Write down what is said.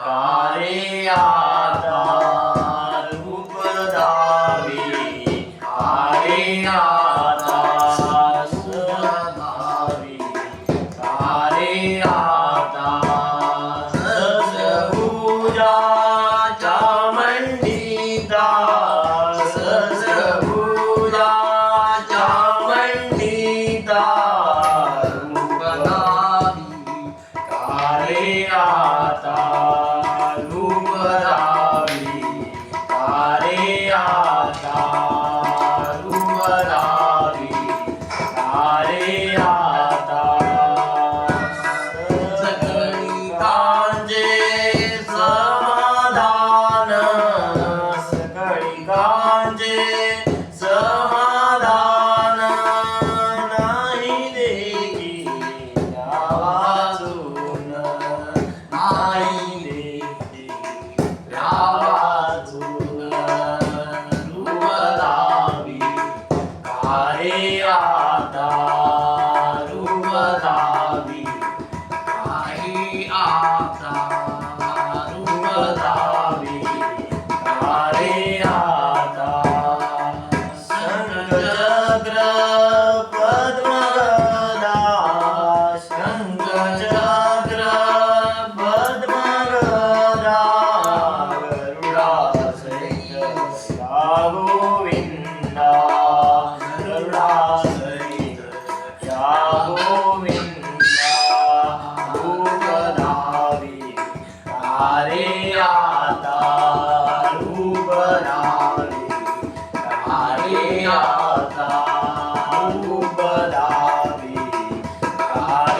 कारे आता रूप दावे कारे आता सुन धावे कारे आता सजभुजाच्या मंडिता। मेरा हाथा